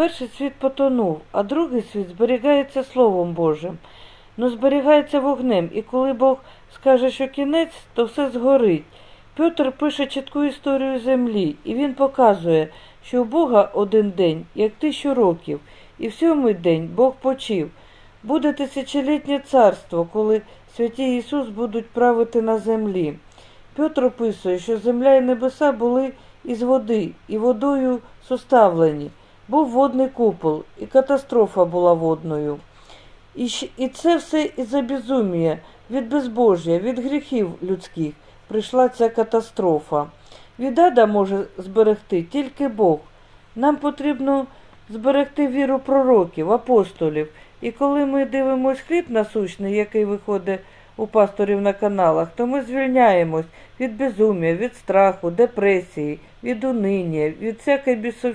Перший світ потонув, а другий світ зберігається Словом Божим. Ну, зберігається вогнем, і коли Бог скаже, що кінець, то все згорить. Петр пише чітку історію землі, і він показує, що у Бога один день, як тисячу років, і в сьомий день Бог почив. Буде тисячолітнє царство, коли святі Ісус будуть правити на землі. Петр описує, що земля і небеса були із води, і водою составлені. Був водний купол, і катастрофа була водною. І, і це все із-за безумія, від безбожжя, від гріхів людських прийшла ця катастрофа. Від ада може зберегти тільки Бог. Нам потрібно зберегти віру пророків, апостолів. І коли ми дивимося хліб насущний, який виходить у пасторів на каналах, то ми звільняємось від безум'я, від страху, депресії, від униття, від всякої бісов...